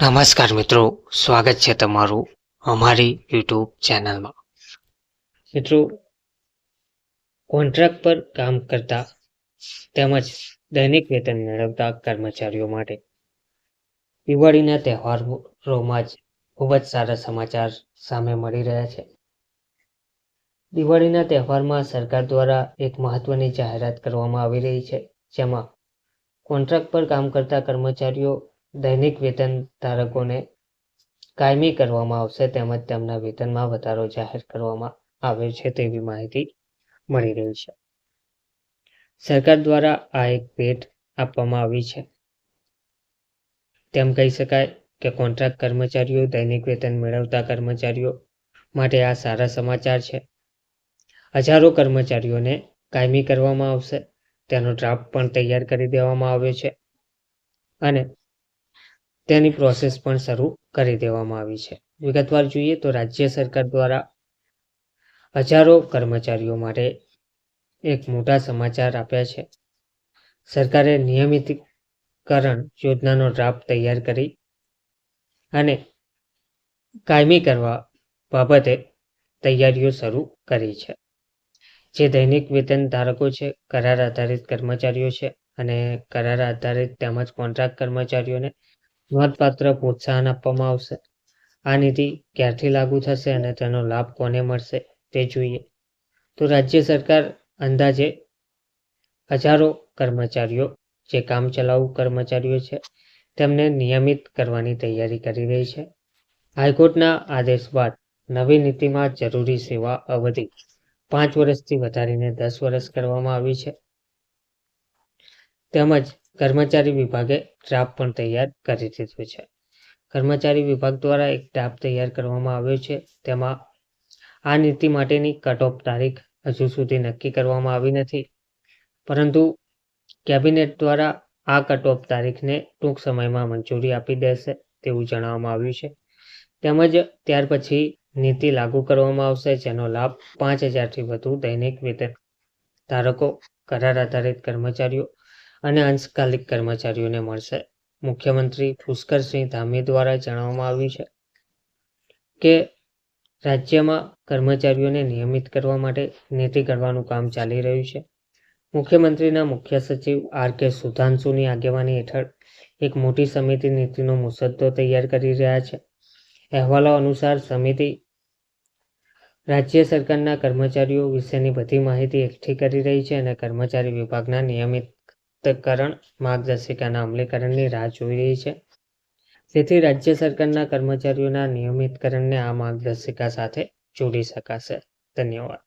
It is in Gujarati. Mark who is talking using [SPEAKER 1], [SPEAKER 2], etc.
[SPEAKER 1] નમસ્કાર મિત્રો, સ્વાગત છે તમારું અમારી યુટ્યુબ ચેનલમાં. મિત્રો, કોન્ટ્રાક્ટ પર કામ કરતા તેમજ દૈનિક વેતન મેળવતા કર્મચારીઓ માટે દિવાળીના તહેવારોમાં જ ખૂબ જ સારા સમાચાર સામે મળી રહ્યા છે. દિવાળીના તહેવારમાં સરકાર દ્વારા એક મહત્વની જાહેરાત કરવામાં આવી રહી છે, જેમાં કોન્ટ્રાક્ટ પર કામ કરતા કર્મચારીઓ દૈનિક વેતન ધારકોને કાયમી કરવામાં આવશે તેમજ તેમના વેતનમાં વધારો જાહેર કરવામાં આવે છે તેવી માહિતી મળી રહી છે. સરકાર દ્વારા આ એક ભેટ આપવામાં આવી છે. તેમ કહી શકાય કે કોન્ટ્રાક્ટ કર્મચારીઓ દૈનિક વેતન મેળવતા કર્મચારીઓ માટે આ સારા સમાચાર છે. હજારો કર્મચારીઓને કાયમી કરવામાં આવશે. તેનો ડ્રાફ્ટ પણ તૈયાર કરી દેવામાં આવ્યો છે. અને તેની પ્રોસેસ પણ શરૂ કરી દેવામાં આવી છે. વિગતવાર જોઈએ તો રાજ્ય સરકાર દ્વારા હજારો કર્મચારીઓ માટે એક મોટા સમાચાર આપ્યા છે. સરકારે નિયમિતકરણ યોજનાનો ડ્રાફ્ટ તૈયાર કરી અને કાયમી કરવા બાબતે તૈયારીઓ શરૂ કરી છે. જે દૈનિક વેતન ધારકો છે, કરાર આધારિત કર્મચારીઓ છે અને કરાર આધારિત તેમજ કોન્ટ્રાક્ટ કર્મચારીઓને નોંધપાત્ર પ્રોત્સાહન આપવામાં આવશે. આ નીતિ ક્યારથી લાગુ થશે અને તેનો લાભ કોને મળશે તે જોઈએ. તો રાજ્ય સરકાર અંદાજે હજારો કર્મચારીઓ જે કામચલાઉ કર્મચારીઓ છે, તેમને નિયમિત કરવાની તૈયારી કરી રહી છે. હાઈકોર્ટના આદેશ બાદ નવી નીતિમાં જરૂરી સેવા અવધિ પાંચ વર્ષથી વધારીને દસ વર્ષ કરવામાં આવી છે. તેમજ કર્મચારી વિભાગે ડ્રાફ્ટ પણ તૈયાર કરી દીધો છે. કર્મચારી વિભાગ દ્વારા એક ડ્રાફ્ટ તૈયાર કરવામાં આવ્યો છે. તેમાં આ નીતિ માટેની કટ ઓફ તારીખ હજુ સુધી નક્કી કરવામાં આવી નથી. પરંતુ કેબિનેટ દ્વારા આ કટ ઓફ તારીખને ટૂંક સમયમાં મંજૂરી આપી દેશે તેવું જણાવવામાં આવ્યું છે. તેમજ ત્યાર પછી નીતિ લાગુ કરવામાં આવશે, જેનો લાભ પાંચ હજારથી વધુ દૈનિક વેતન ધારકો કરાર આધારિત કર્મચારીઓ અને અંશકાલિક કર્મચારીઓને મળશે. મુખ્યમંત્રી પુષ્કરસિંહ ધામી દ્વારા જણાવવામાં આવ્યું છે કે રાજ્યમાં કર્મચારીઓને નિયમિત કરવા માટે નીતિ ઘડવાનું કામ ચાલી રહ્યું છે. મુખ્યમંત્રીના મુખ્ય સચિવ આર કે સુધાંશુની આગેવાની હેઠળ એક મોટી સમિતિ નીતિનો મુસદ્દો તૈયાર કરી રહ્યા છે. અહેવાલો અનુસાર સમિતિ રાજ્ય સરકારના કર્મચારીઓ વિશેની બધી માહિતી એકઠી કરી રહી છે અને કર્મચારી વિભાગના નિયમિતકરણ માર્ગદર્શિકાના અમલીકરણની રાહ જોઈ રહી છે. તેથી રાજ્ય સરકારના કર્મચારીઓના નિયમિતકરણને આ માર્ગદર્શિકા સાથે જોડી શકાશે. ધન્યવાદ.